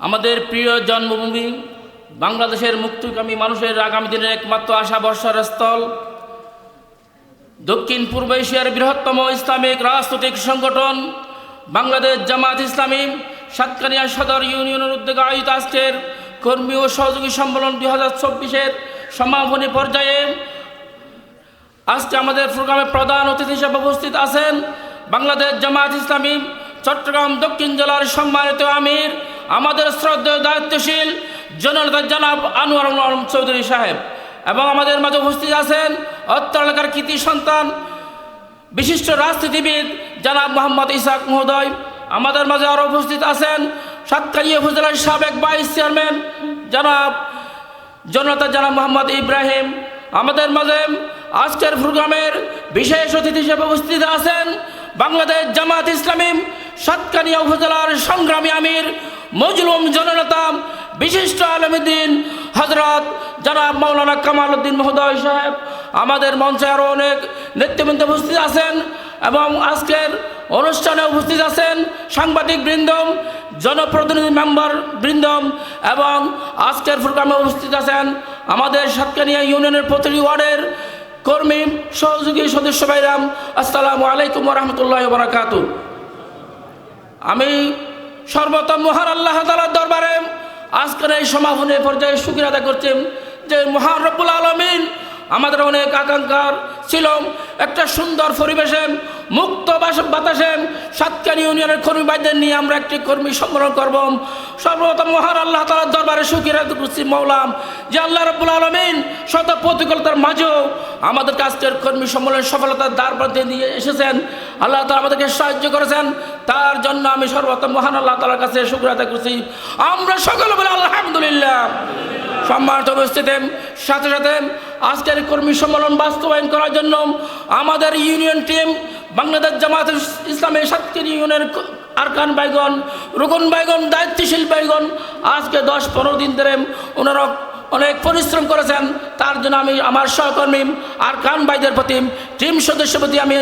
আমাদের প্রিয় জন্মভূমি বাংলাদেশের মুক্তিকামী মানুষের আগামী দিনের একমাত্র আশা বর্ষার স্থল। দক্ষিণ পূর্ব এশিয়ার বৃহত্তম ইসলামিক রাজনৈতিক সংগঠন বাংলাদেশ জামাত ইসলামী সাতকানিয়া সদর ইউনিয়নের উদ্যোগে আয়োজিত আজকের কর্মী ও সহযোগী সম্মেলন দুই হাজার চব্বিশের সমাপনী পর্যায়ে আজকে আমাদের প্রোগ্রামে প্রধান অতিথি হিসেবে উপস্থিত আছেন বাংলাদেশ জামাত ইসলামী, চট্টগ্রাম দক্ষিণ জেলার সম্মানিত আমির আমাদের শ্রদ্ধেয় দায়িত্বশীল জননেতা জনাব আনোয়ার আলম চৌধুরী সাহেব এবং আমাদের মাঝে উপস্থিত আছেন অত্র এলাকার কৃতি সন্তান, বিশিষ্ট রাজনীতিবিদ জনাব মোহাম্মদ ইসাক মহোদয়। আমাদের মাঝে আরও উপস্থিত আছেন সাতকালিয়া উপজেলার সাবেক ভাইস চেয়ারম্যান জনাব জনতা জনাব মোহাম্মদ ইব্রাহিম। আমাদের মাঝে আজকের প্রোগ্রামের বিশেষ অতিথি হিসেবে উপস্থিত আছেন বাংলাদেশ জামাত ইসলামী সাতকানিয়া উপজেলার সংগ্রামী আমির মজলুম জননেতা বিশিষ্ট আলমুদ্দিন হজরত জনাব মৌলানা কামাল উদ্দিন মহোদয় সাহেব। আমাদের মঞ্চে আরও অনেক নেতৃবৃন্দ উপস্থিত আছেন এবং আজকের অনুষ্ঠানে উপস্থিত আছেন সাংবাদিক বৃন্দম, জনপ্রতিনিধি মেম্বার বৃন্দম এবং আজকের প্রোগ্রামে উপস্থিত আছেন আমাদের সাতকানিয়া ইউনিয়নের প্রতিটি ওয়ার্ডের কর্মী, সহযোগী সদস্য ভাইরাম, আসসালামু আলাইকুম রহমতুল্লাহ বারাকাতু আমি সর্বতম মহান আল্লাহ তালার দরবারে আজকের এই সমাপনী পর্যায়ে সুখী আদায় করছেন যে মহান রব্বুল আলমিন আমাদের অনেক আকাঙ্ক্ষার ছিল একটা সুন্দর পরিবেশে মুক্ত বাস- বাতাসে সাতকানি ইউনিয়নের কর্মী ভাইদের নিয়ে আমরা একটি কর্মী সম্মেলন করব। সর্বপ্রথম মহান আল্লাহ তালার দরবারে সুখী রাখতে করছি মৌলাম যে আল্লাহ রব্বুল আলমিন শত প্রতিকূলতার মাঝেও আমাদের কাজের কর্মী সম্মেলনের সফলতার দ্বার প্রান্তে নিয়ে এসেছেন। আল্লাহ তালা আমাদেরকে সাহায্য করেছেন। তার জন্য আমি সর্বপ্রথম মহান আল্লাহ তালার কাছে শুক্রিয়া করছি। আমরা সকলে বলে আলহামদুলিল্লাহ। সম্মানিত উপস্থিতি সাথে সাথে আজকের কর্মী সম্মেলন বাস্তবায়ন করার জন্য আমাদের ইউনিয়ন টিম বাংলাদেশ জামাত ইসলামের সাতটি ইউনিয়নের আরকান বাইগন রুকন বাইগন দায়িত্বশীল বাইগন আজকে দশ পনেরো দিন ধরে ওনারা অনেক পরিশ্রম করেছেন। তার জন্য আমি, আমার সহকর্মী আর কান ভাইদের প্রতি, টিম সদস্য প্রতি আমি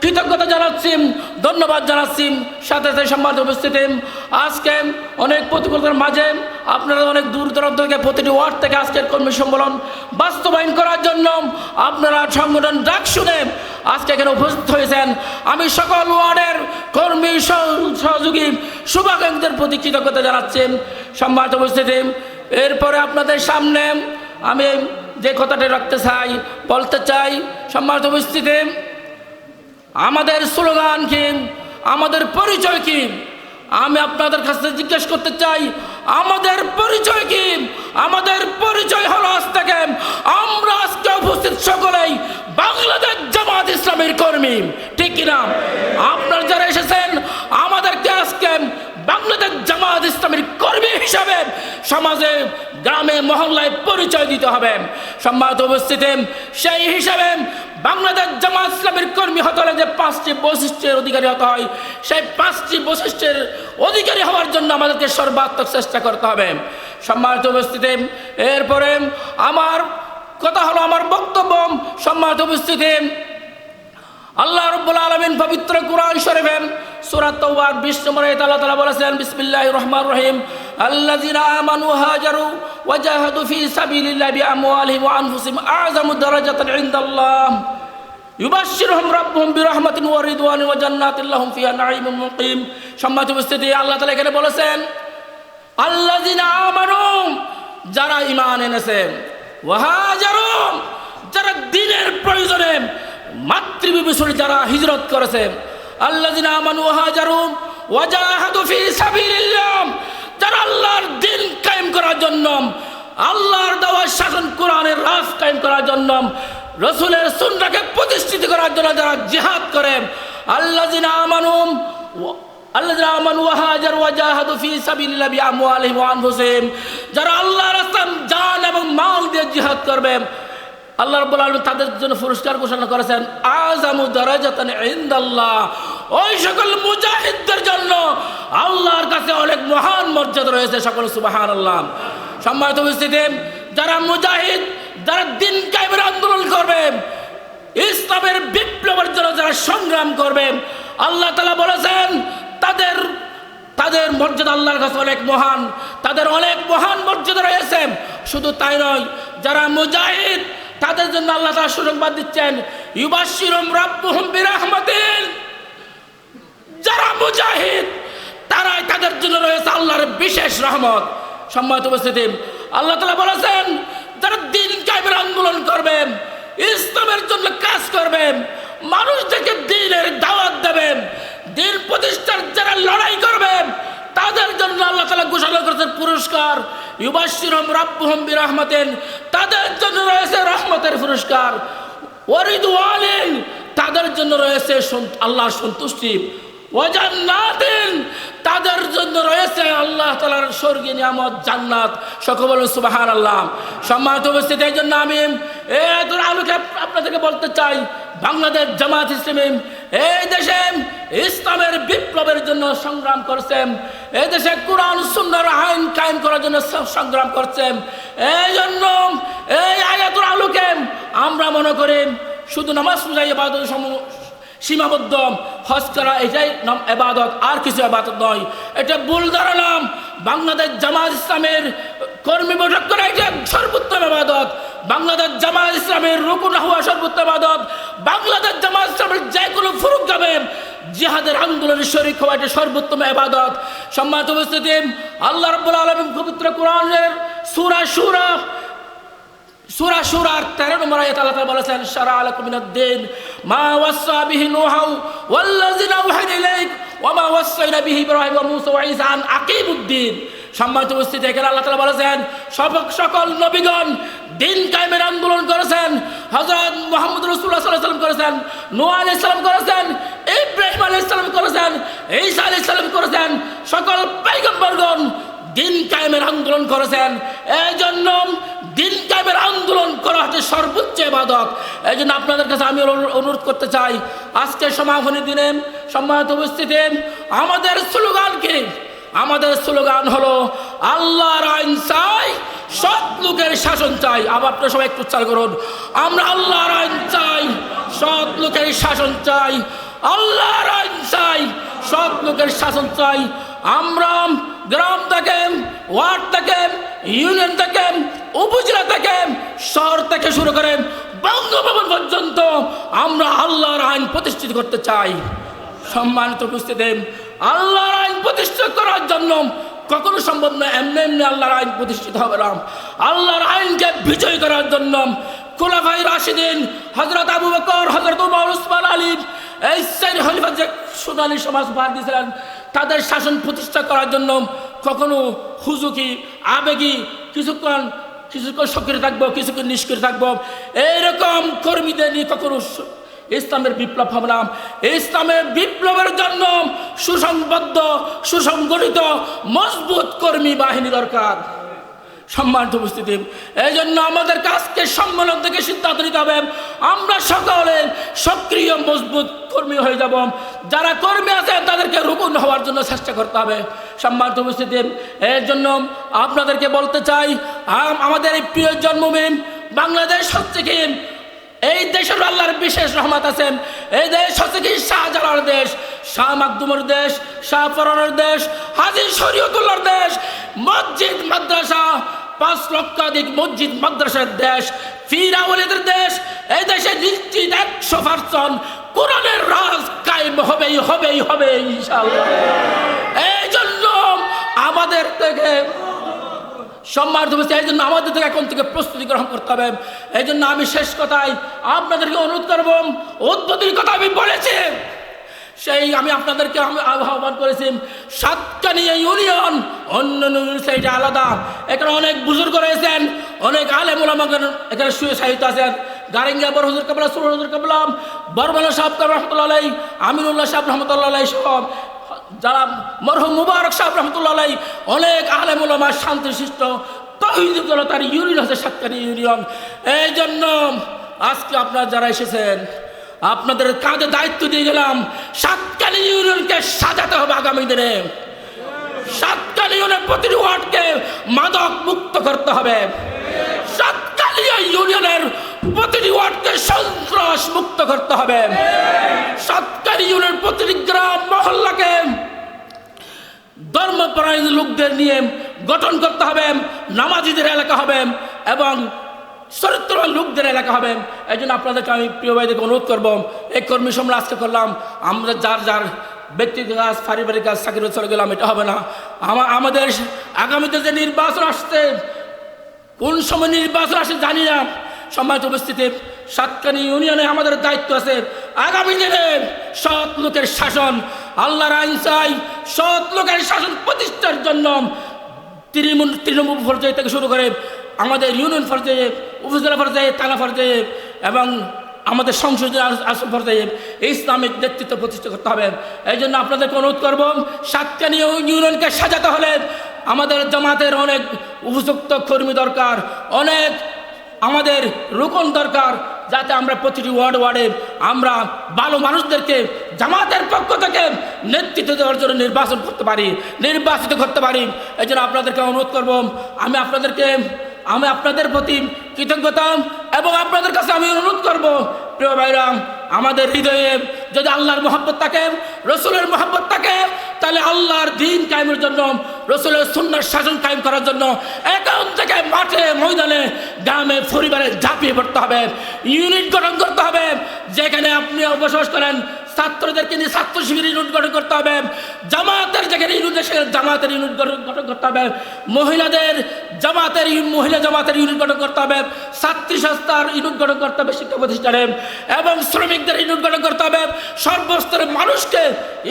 কৃতজ্ঞতা জানাচ্ছি, ধন্যবাদ জানাচ্ছি, সাথে সাথে সম্মানিত উপস্থিতি। আজকে অনেক প্রতিকূলতার মাঝে আপনারা অনেক দূর দূরান্ত থেকে প্রতিটি ওয়ার্ড থেকে আজকের কর্মী সম্মেলন বাস্তবায়ন করার জন্য আপনারা সংগঠন ডাক শুনে আজকে এখানে উপস্থিত হয়েছেন। আমি সকল ওয়ার্ডের কর্মী সহ- সহযোগী শুভাকাঙ্ক্ষীদের প্রতি কৃতজ্ঞতা জানাচ্ছি। সম্মানিত উপস্থিতি, এরপরে আপনাদের সামনে আমি যে কথাটি রাখতে চাই, বলতে চাই, সম্মানিত উপস্থিতি আমাদের স্লোগান কি? আমাদের পরিচয় কি? আমি আপনাদের কাছে জিজ্ঞেস করতে চাই, আমাদের পরিচয় কি? আমাদের পরিচয় হলো আজ থেকে আমরা আজকে উপস্থিত সকলেই বাংলাদেশ জামাত ইসলামের কর্মী। ঠিক কিনা? আপনারা যারা এসেছেন বাংলাদেশ জামাত ইসলামের কর্মী হিসাবে সমাজে, গ্রামে, মহল্লায় পরিচয় দিতে হবে। সম্মানিত উপস্থিতি, সেই হিসাবে বাংলাদেশ জামাত ইসলামের কর্মী হতে হলে যে পাঁচটি বৈশিষ্ট্যের অধিকারী হতে হয়, সেই পাঁচটি বৈশিষ্ট্যের অধিকারী হওয়ার জন্য আমাদেরকে সর্বাত্মক চেষ্টা করতে হবে। সম্মানিত উপস্থিতি, এরপরে আমার কথা হলো আমার বক্তব্য। সম্মানিত উপস্থিতি আল্লাহ রব্বুল আলমিন পবিত্র কুরআন শরীফের সূরা তাওবার 20 নম্বরে আল্লাহ তাআলা বলেছেন, বিসমিল্লাহির রহমানির রহিম, আল্লাযিনা আমানু হাজারু ওয়া জাহাদু ফি সাবিলিল্লাহি বিআমওয়ালিহিম ওয়া আনফুসিহিম আ'যামু দারাজাতান ইনদাল্লাহ। ইউবাশশিরুহুম রাব্বুহুম বিরহমাতিন ওয়া রিদওয়ানিন ওয়া জান্নাতিন লাহুম ফিহা নাঈমুন মুকিম। সম্মানিত উপস্থিতি, আল্লাহ তাআলা এখানে বলেছেন, আল্লাযিনা আমানু, যারা ঈমান এনেছে, ওয়া হাজারু যারা দিনের প্রয়োজনে মাতৃবিভূষণে যারা হিজরত করেছে আল্লাহ আমানু যারা আল্লাহর দিন কায়েম করার জন্য, আল্লাহর দেওয়া শাসন কোরআনের রাজ কায়েম করার জন্য, রসুলের সুন্নাকে প্রতিষ্ঠিত করার জন্য যারা জিহাদ করে আল্লাহ আমানু আল্লাহ আমানু ওয়াহাজার, ওয়াজাহাদু ফি সাবিলিল্লাহ বিআমওয়ালিহিম ওয়া আনফুসিহিম, যারা আল্লাহর রাস্তায় জান এবং মাল দিয়ে জিহাদ করবে আল্লাহ রাব্বুল আলামিন তাদের জন্য পুরস্কার ঘোষণা করেছেন, আযামু দারাজাতান ইনদাল্লাহ। ওই সকল মুজাহিদদের জন্য আল্লাহর কাছে অনেক মহান মর্যাদা রয়েছে সকল, সুবহানাল্লাহ। সম্মানিত উপস্থিতি, যারা মুজাহিদ, যারা দিন কায়েমের আন্দোলন করবে, ইসলামের বিপ্লবের জন্য যারা সংগ্রাম করবে, আল্লাহ তাআলা বলেছেন, তাদের তাদের মর্যাদা আল্লাহর কাছে অনেক মহান, তাদের অনেক মহান মর্যাদা রয়েছে। শুধু তাই নয়, যারা মুজাহিদ তাদের জন্য আল্লাহ তারা সুসংবাদ দিচ্ছেন ইউবাশিরম রাব্বুহুম বিরাহমাতিন। যারা মুজাহিদ, তারাই তাদের জন্য রয়েছে আল্লাহর বিশেষ রহমত। সম্মানিত উপস্থিতি, আল্লাহ তালা বলেছেন, যারা দিন কায়েমের আন্দোলন করবেন ইসলামের জন্য কাজ করবেন মানুষদেরকে দিনের দাওয়াত দেবেন দিন প্রতিষ্ঠার যারা লড়াই করবেন তাদের জন্য আল্লাহ তালা ঘোষণা করেছেন পুরস্কার। ইউবাশিরম রাব্বুহম বিরহমতেন। তাদের জন্য রয়েছে রহমতের পুরস্কার। ওয়ারিদওয়ালিন তাদের জন্য রয়েছে আল্লাহর সন্তুষ্টি। ওয়াজান্নাতিন, তাদের জন্য রয়েছে আল্লাহ তালার স্বর্গীয় নিয়ামত, জান্নাত। সকল সুবাহান আল্লাহ সম্মানিত উপস্থিতি, এই জন্য আমি এত আলোকে আপনাদেরকে বলতে চাই, বাংলাদেশ জামাত ইসলামী, এই দেশে ইসলামের বিপ্লবের জন্য সংগ্রাম করছেন এই দেশে কোরআন সুন্দর আইন কায়েম করার জন্য সংগ্রাম করছেন। এই জন্য এই আয়াতুর আলোকে আমরা মনে করি শুধু নামাজ পূজা, ইবাদত সমূহ সীমাবদ্ধ। হজ করা এটাই এবাদত আর কিছু এবাদত নয়। এটা ভুল ধারণা। বাংলাদেশ জামাত ইসলামের কর্মী বৈঠক করা এটা সর্বোত্তম এবাদত বাংলাদেশ জামাত ইসলামের রুকুন হওয়া সর্বোত্তম এবাদত বাংলাদেশ জামাত ইসলামের যে কোনো ফুরুক যাবে জিহাদের আন্দোলনের শরীর হওয়া এটা সর্বোত্তম এবাদত সম্মানিত উপস্থিতি, আল্লাহ রব্বুল আলম পবিত্র কোরআনের সুরা সুরা সুরা সুরার তেরো নম্বর আয়াত আল্লাহ বলেছেন, শারা আলাকুম মিনাদ-দিন মা ওয়াসা বিহি নূহু ওয়াল্লাযিনা উহিনা ইলাইক, ওয়া মা ওয়াসাইনা বিহি ইব্রাহিম ওয়া মূসা ওয়া ঈসা আন সম্মানিত উপস্থিতি, এখানে আল্লাহ তাআলা বলেছেন, সব সকল নবীগণ দিন কায়েমের আন্দোলন করেছেন, হযরত মুহাম্মদ রাসূলুল্লাহ সাল্লাল্লাহু আলাইহি করেছেন, নূহ আলাইহিস সালাম করেছেন, ইব্রাহিম আলাইহিস ইসলাম করেছেন, ঈসা আলাইহিস ইসলাম করেছেন, সকল পয়গম্বরগণ দিন কায়েমের আন্দোলন করেছেন। এই জন্য দিন কায়েমের আন্দোলন করা হচ্ছে সর্বোচ্চ ইবাদত। এই জন্য আপনাদের কাছে আমি অনু- অনুরোধ করতে চাই আজকে সমাপনী দিনে সম্মানিত উপস্থিতি, আমাদের স্লোগান কি? আমাদের স্লোগান হলো, আল্লাহর আইন চাই, সৎ লোকের শাসন চাই। আবার আপনারা সবাই একটু উচ্চার করুন। আমরা আল্লাহর আইন চাই, সৎ লোকের শাসন চাই। আল্লাহর আইন চাই, সৎ লোকের শাসন চাই। আমরা গ্রাম থেকে, ওয়ার্ড থেকে, ইউনিয়ন থেকে, উপজেলা থেকে, শহর থেকে শুরু করে বঙ্গভবন পর্যন্ত আমরা আল্লাহর আইন প্রতিষ্ঠিত করতে চাই। সম্মানিত উপস্থিতি আল্লাহর আইন প্রতিষ্ঠা করার জন্য কখনো সম্ভব না, এমনি এমনি আল্লাহর আইন প্রতিষ্ঠিত হবে না আল্লাহর আইনকে বিজয় করার জন্য খোলাফাই রাশিদিন হজরত আবু বকর হজরত উসমান, আলী, এই চারি খলিফা যে সোনালী সমাজ ভার দিয়েছিলেন, তাদের শাসন প্রতিষ্ঠা করার জন্য কখনো হুজুকি আবেগী, কিছুক্ষণ কিছুক্ষণ সক্রিয় থাকব, কিছুক্ষণ নিষ্ক্রিয় থাকব, এইরকম কর্মীদের নিয়ে কখনো ইসলামের বিপ্লব না। ইসলামের বিপ্লবের জন্য সুসংবদ্ধ, সুসংগঠিত, মজবুত কর্মী বাহিনী দরকার। সম্মানিত উপস্থিতি এই জন্য আমাদের কাজকে সম্মেলন থেকে সিদ্ধান্ত নিতে হবে। আমরা সকলে সক্রিয়, মজবুত কর্মী হয়ে যাব। যারা কর্মী আছেন তাদেরকে রুকুন হওয়ার জন্য চেষ্টা করতে হবে। সম্মানিত উপস্থিতি এর জন্য আপনাদেরকে বলতে চাই আমাদের এই প্রিয় জন্মভূমি বাংলাদেশ হচ্ছে কি এই দেশের আল্লাহর বিশেষ রহমত আছেন। এই দেশ হচ্ছে কি শাহজালার দেশ, শাহ মাকদুমের দেশ, শাহ ফরানের দেশ, হাজি শরীয়তুল্লাহর দেশ, মসজিদ, মাদ্রাসা, পাঁচ লক্ষাধিক মসজিদ, মাদ্রাসার দেশ ফিরাউলিদের দেশ। এই দেশে নিশ্চিত একশো পার্সেন্ট কোরআনের রাজ কায়েম হবেই হবেই হবে ইনশাআল্লাহ। এই জন্য আমাদের থেকে সম্মানিত উপস্থিতি, এই জন্য আমাদের থেকে এখন থেকে প্রস্তুতি গ্রহণ করতে হবে। এই জন্য আমি শেষ কথায় আপনাদেরকে অনুরোধ করব, উদ্বোধনী কথা আমি বলেছি। সেই আমি আপনাদেরকে আমি আহ্বান করেছি সাতকানিয়া ইউনিয়ন, অন্য সেইটা আলাদা। এখানে অনেক বুজুর্গ রয়েছেন, অনেক আলেম ওলামাগণ এখানে শুয়ে সাহিত্য আছেন। গারেঙ্গা বড় হুজুর কাবলা, সুর হুজুর কাবলাম বরমালা সাহেব রহমতুল্লাহ আলাই আমিনুল্লাহ সাহেব রহমতুল্লাহ সব যারা মরহুম মুবারক সাহেব রহমতুল্লাহ অনেক আলেমুলামা শান্তি শিষ্ট তহিদ তার ইউনিয়ন হচ্ছে সাতকানি ইউনিয়ন। এই জন্য আজকে আপনারা যারা এসেছেন, আপনাদের কাঁধে দায়িত্ব দিয়ে গেলাম সাতকানি ইউনিয়নকে সাজাতে হবে আগামী দিনে। সাতকানি ইউনিয়নের প্রতিটি ওয়ার্ডকে মাদক মুক্ত করতে হবে। সাতকালিয়া ইউনিয়নের প্রতিটি ওয়ার্ডকে সন্ত্রাস মুক্ত করতে হবে। সাতকালি ইউনিয়নের প্রতিটি গ্রাম মহল্লাকে ধর্মপরায়ণ লোকদের নিয়ে গঠন করতে হবে, নামাজিদের এলাকা হবে এবং চরিত্রবান লোকদের এলাকা হবে। এই জন্য আপনাদেরকে আমি প্রিয় ভাইদেরকে অনুরোধ করব, এই কর্মী সম্মেলন আজকে করলাম। আমরা যার যার ব্যক্তিগত কাজ, পারিবারিক কাজ, চাকরি চলে গেলাম, এটা হবে না। আমা- আমাদের আগামীতে যে নির্বাচন আসছে, কোন সময় নির্বাচন আসে জানি না। সম্মানিত উপস্থিতি, সাতকানি ইউনিয়নে আমাদের দায়িত্ব আছে। আগামী দিনে সৎ লোকের শাসন আল্লাহর আইন চাই, সৎ লোকের শাসন প্রতিষ্ঠার জন্য তৃণমূল তৃণমূল পর্যায় থেকে শুরু করে আমাদের ইউনিয়ন পর্যায়ে, উপজেলা পর্যায়ে, থানা পর্যায়ে এবং আমাদের সংসদীয় আস- আসন পর্যায়ে ইসলামিক নেতৃত্ব প্রতিষ্ঠা করতে হবে। এই জন্য আপনাদেরকে অনুরোধ করব সাতকানি ইউনিয়নকে সাজাতে হলে আমাদের জামাতের অনেক উপযুক্ত কর্মী দরকার, অনেক আমাদের রোকন দরকার যাতে আমরা প্রতিটি ওয়ার্ড ওয়ার্ডে আমরা ভালো মানুষদেরকে, জামাতের পক্ষ থেকে নেতৃত্ব দেওয়ার জন্য নির্বাচন করতে পারি, নির্বাচিত করতে পারি। এই জন্য আপনাদেরকে অনুরোধ করব, আমি আপনাদেরকে, আমি আপনাদের প্রতি কৃতজ্ঞতা এবং আপনাদের কাছে আমি অনুরোধ করব, প্রিয় ভাইরাম আমাদের হৃদয়ে যদি আল্লাহর মহাব্বত থাকে, রসুলের মহাব্বত থাকে তাহলে আল্লাহর দিন কায়েমের জন্য, রসুলের সুন্দর শাসন কায়েম করার জন্য এখন থেকে মাঠে, ময়দানে, গ্রামে, পরিবারে ঝাঁপিয়ে পড়তে হবে। ইউনিট গঠন করতে হবে। যেখানে আপনি বসবাস করেন, ছাত্রদেরকে নিয়ে ছাত্র শিবির ইউনিট গঠন করতে হবে। জামাতের যেখানে ইউনিট সেখানে জামাতের ইউনিট গঠন করতে হবে। মহিলাদের জামাতের মহিলা জামাতের ইউনিট গঠন করতে হবে। ছাত্রী সংস্থার ইউনিট গঠন করতে হবে শিক্ষা প্রতিষ্ঠানে এবং শ্রমিকদের ইউনিট গঠন করতে হবে। সর্বস্তরের মানুষকে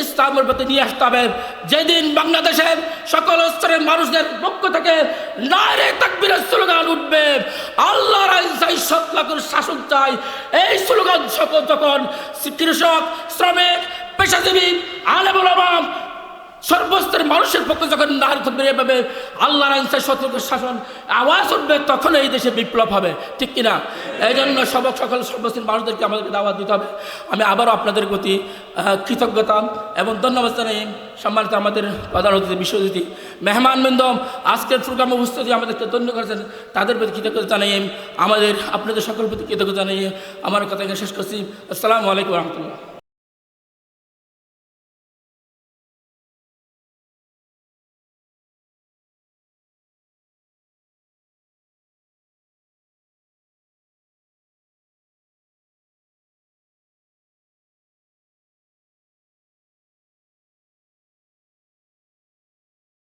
ইসলামের প্রতি নিয়ে আসতে হবে। যেদিন বাংলাদেশে সকল স্তরের মানুষদের পক্ষ থেকে নারে তাকবীরের স্লোগান উঠবে, আল্লাহর আইন চাই সৎলাকুর শাসন চাই। এই স্লোগান সকল যখন কৃষক শ্রমিক, পেশাজীবী, আলেমুল আমাম সর্বস্তরের মানুষের পক্ষে যখন নারী বেরিয়ে পাবে আল্লাহর আইনসার সতর্ক শাসন, আওয়াজ উঠবে, তখন এই দেশে বিপ্লব হবে। ঠিক কিনা? এই জন্য সব সকল সর্বস্তরের মানুষদেরকে আমাদেরকে দাওয়াত দিতে হবে। আমি আবারও আপনাদের প্রতি কৃতজ্ঞতা এবং ধন্যবাদ জানাই সম্মানিত আমাদের প্রধান অতিথি বিশ্বজিতি মেহমান বৃন্দম। আজকের প্রোগ্রাম উপস্থিতি আমাদেরকে ধন্য করেছেন। তাদের প্রতি কৃতজ্ঞতা জানাই, আমাদের, আপনাদের সকল প্রতি কৃতজ্ঞতা জানাই আমার কথা শেষ করছি। আসসালামু আলাইকুম রহমতুল্লাহ।